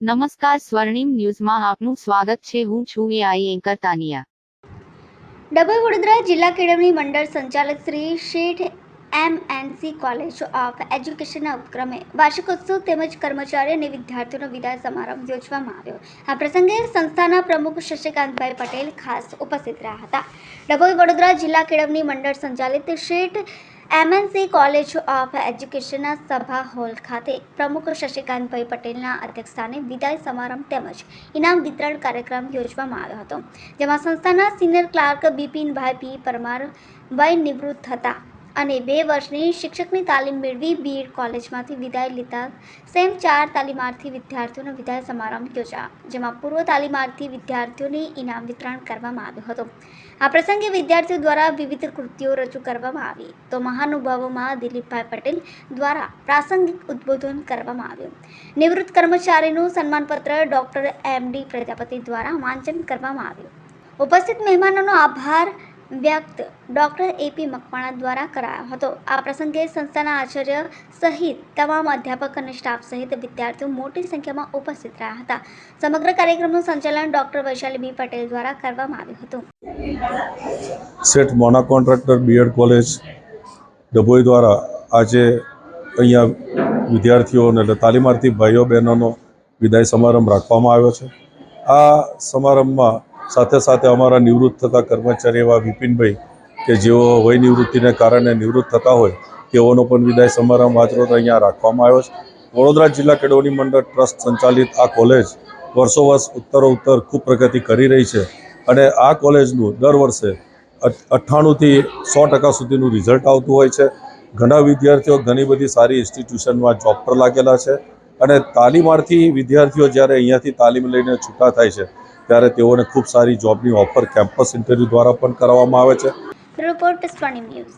નમસ્કાર સ્વર્ણિમ ન્યૂઝમાં આપનું સ્વાગત છે. હું છું AI anchor Tania. Double Vadodara જિલ્લા કેળવણી મંડળ સંચાલક Shri Sheth M N C college of એજ્યુકેશનના ઉપક્રમે વાર્ષિકોત્સવ તેમજ કર્મચારી અને વિદ્યાર્થીઓનો વિદાય સમારંભ યોજવામાં આવ્યો. આ પ્રસંગે સંસ્થાના પ્રમુખ શશિકાંતભાઈ પટેલ ખાસ ઉપસ્થિત રહ્યા હતા. ડબલ વડોદરા જિલ્લા કેળવણી મંડળ સંચાલિત શેઠ એમએનસી કોલેજ ઓફ એજ્યુકેશનના સભા હોલ ખાતે પ્રમુખ શશિકાંતભાઈ પટેલના અધ્યક્ષસ્થાને વિદાય સમારંભ તેમજ ઇનામ વિતરણ કાર્યક્રમ યોજવામાં આવ્યો હતો, જેમાં સંસ્થાના સિનિયર ક્લાર્ક બિપિનભાઈ પી પરમાર વય નિવૃત્ત થતા અને બે વર્ષની શિક્ષકની તાલીમ મેળવી બીએડ કોલેજમાંથી વિદાય લીધા. સેમ ચાર તાલીમાર્થી વિદ્યાર્થીઓનો વિદાય સમારંભ યોજાયો, જેમાં પૂર્વ તાલીમાર્થી વિદ્યાર્થીઓને ઇનામ વિતરણ કરવામાં આવ્યું હતું. આ પ્રસંગે વિદ્યાર્થીઓ દ્વારા વિવિધ કૃતિઓ રજૂ કરવામાં આવી. તો મહાનુભાવોમાં દિલીપભાઈ પટેલ દ્વારા પ્રાસંગિક ઉદ્બોધન કરવામાં આવ્યું. નિવૃત્ત કર્મચારીનું સન્માનપત્ર ડૉક્ટર એમ ડી પ્રજાપતિ દ્વારા વાંચન કરવામાં આવ્યું. ઉપસ્થિત મહેમાનોનો આભાર વ્યક્ત ડૉક્ટર એપી મકવાણા દ્વારા કરાયો હતો. આ પ્રસંગે સંસ્થાના આચાર્ય સહિત તમામ અધ્યાપક અને સ્ટાફ સહિત વિદ્યાર્થીઓ મોટી સંખ્યામાં ઉપસ્થિત રહ્યા હતા. સમગ્ર કાર્યક્રમનું સંચાલન ડૉક્ટર વૈશાલી બી પટેલ દ્વારા કરવામાં આવ્યું હતું. Seth Mona contractor BEd college Dabhoi દ્વારા આજે અહીંયા વિદ્યાર્થીઓને એટલે તાલીમાર્થી ભાઈઓ બહેનોનો વિદાય સમારંભ રાખવામાં આવ્યો છે. આ સમારંભમાં સાથે સાથે અમારા નિવૃત્ત થતા કર્મચારી એવા વિપિનભાઈ કે જેઓ વય નિવૃત્તિને કારણે નિવૃત્ત થતા હોય, તેઓનો પણ વિદાય સમારંભ આજરોજ અહીંયા રાખવામાં આવ્યો છે. વડોદરા જિલ્લા કેળવણી મંડળ ટ્રસ્ટ સંચાલિત આ કોલેજ વર્ષો વર્ષ ઉત્તરોત્તર ખૂબ પ્રગતિ કરી રહી છે અને આ કોલેજનું દર વર્ષે અઠ્ઠાણુંથી સો ટકા સુધીનું રિઝલ્ટ આવતું હોય છે. ઘણા વિદ્યાર્થીઓ ઘણી બધી સારી ઇન્સ્ટિટ્યુશનમાં જોબ પર લાગેલા છે અને તાલીમાર્થી વિદ્યાર્થીઓ જ્યારે અહીંયાથી તાલીમ લઈને છૂટા થાય છે ત્યારે તેઓને ખૂબ સારી જોબની ઓફર કેમ્પસ ઇન્ટરવ્યૂ દ્વારા પણ કરવામાં આવે છે. Report news